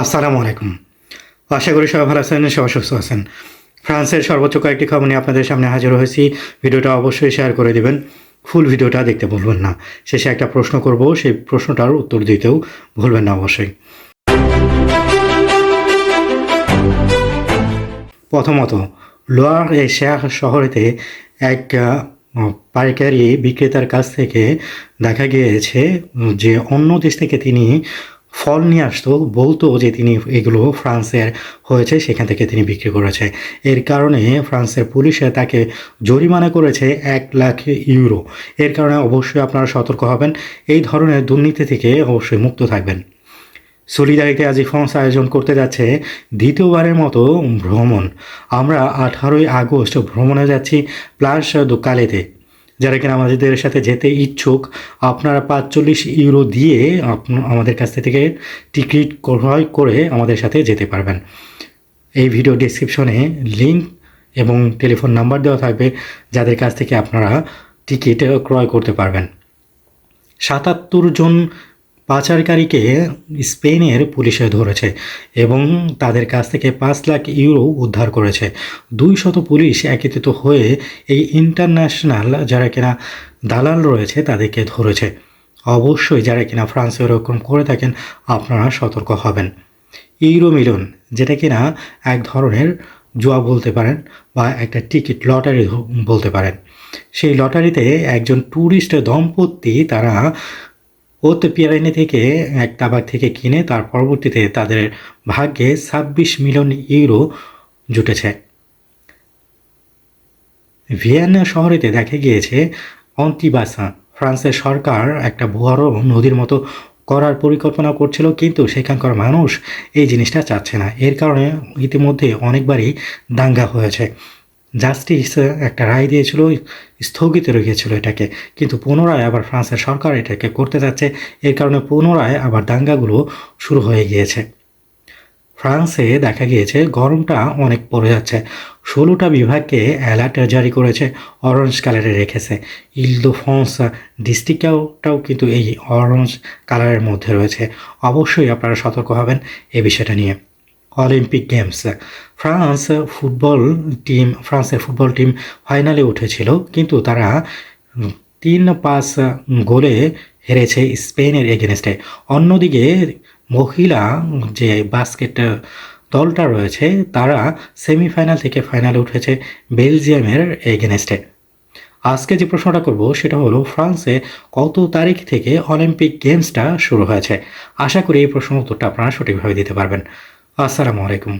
আসসালামু আলাইকুম। আশা করি সবাই ভালো আছেন, সবাই সুস্থ আছেন। ফ্রান্সের সর্বোচ্চ কয়েকটি খবর নিয়ে আপনাদের সামনে হাজির হয়েছি। ভিডিওটা অবশ্যই শেয়ার করে দেবেন। ফুল ভিডিওটা দেখতে ভুলবেন না। শেষে একটা প্রশ্ন করব, সেই প্রশ্নটার উত্তর দিতেও ভুলবেন না অবশ্যই। প্রথমত, লোয়ার এ শেখ শহরেতে এক পাইকারি বিক্রেতার কাছ থেকে দেখা গিয়েছে যে অন্য দেশ থেকে তিনি ফল নিয়ে আসতো, বলতো যে তিনি এগুলো ফ্রান্সের হয়েছে, সেখান থেকে তিনি বিক্রি করেছে। এর কারণে ফ্রান্সের পুলিশে তাকে জরিমানা করেছে এক লাখ ইউরো। এর কারণে অবশ্যই আপনারা সতর্ক হবেন, এই ধরনের দুর্নীতি থেকে অবশ্যই মুক্ত থাকবেন। সলিডারিতে আজি ফ্রান্স আয়োজন করতে যাচ্ছে দ্বিতীয়বারের মতো ভ্রমণ। আমরা আঠারোই আগস্ট ভ্রমণে যাচ্ছি প্লাস দোকালেতে। যারা কিনা আমাদের সাথে যেতে ইচ্ছুক, আপনারা পাঁচচল্লিশ ইউরো দিয়ে আমাদের কাছ থেকে টিকিট ক্রয় করে আমাদের সাথে যেতে পারবেন। এই ভিডিও ডিসক্রিপশনে লিঙ্ক এবং টেলিফোন নাম্বার দেওয়া থাকবে, যাদের কাছ থেকে আপনারা টিকিট ক্রয় করতে পারবেন। সাতাত্তর জন পাচারকারীকে স্পেনের পুলিশে ধরেছে এবং তাদের কাছ থেকে পাঁচ লাখ ইউরো উদ্ধার করেছে। দুই শত পুলিশ একত্রিত হয়ে এই ইন্টারন্যাশনাল যারা কিনা দালাল রয়েছে তাদেরকে ধরেছে। অবশ্যই যারা কিনা ফ্রান্সে এরকম করে থাকেন, আপনারা সতর্ক হবেন। ইউরো মিলন, যেটা কিনা এক ধরনের জুয়া বলতে পারেন বা একটা টিকিট লটারি বলতে পারেন। সেই লটারিতে একজন ট্যুরিস্ট দম্পতি তারা ওতে পিয়ারাইনে থেকে এক তাবাক থেকে কিনে তার পরবর্তীতে তাদের ভাগ্যে ছাব্বিশ মিলিয়ন ইউরো জুটেছে। ভিয়েনা শহরেতে দেখা গিয়েছে, অন্তিবাসা, ফ্রান্সের সরকার একটা বড় নদীর মতো করার পরিকল্পনা করছিল, কিন্তু সেখানকার মানুষ এই জিনিসটা চাচ্ছে না। এর কারণে ইতিমধ্যে অনেকবারই দাঙ্গা হয়েছে। জাস্টিস একটা রায় দিয়েছিল, স্থগিত রেখেছিল এটাকে। কিন্তু পুনরায় আবার ফ্রান্সের সরকার এটাকে করতে যাচ্ছে, এর কারণে পুনরায় আবার দাঙ্গাগুলো শুরু হয়ে গিয়েছে। ফ্রান্সে দেখা গিয়েছে গরমটা অনেক পড়ে যাচ্ছে। ষোলোটা বিভাগকে অ্যালার্ট জারি করেছে অরেঞ্জ কালারে রেখেছে। ইলদো ফ্রান্স ডিস্ট্রিক্টটাও কিন্তু এই অরেঞ্জ কালারের মধ্যে রয়েছে। অবশ্যই আপনারা সতর্ক হবেন এই বিষয়টা নিয়ে। Olympic games France football team ফ্রান্সের ফুটবল টিম ফাইনালে উঠেছিল, কিন্তু তারা তিন পাঁচ গোলে হেরেছে স্পেনের এগেনস্টে। অন্যদিকে মহিলা যে বাস্কেট দলটা রয়েছে, তারা সেমিফাইনাল থেকে ফাইনালে উঠেছে বেলজিয়ামের এগেনস্টে। আজকে যে প্রশ্নটা করব, সেটা হলো ফ্রান্সে কত তারিখ থেকে অলিম্পিক গেমসটা শুরু হয়েছে? আশা করি এই প্রশ্ন উত্তরটা আপনারা সঠিকভাবে দিতে পারবেন। আসসালামু আলাইকুম।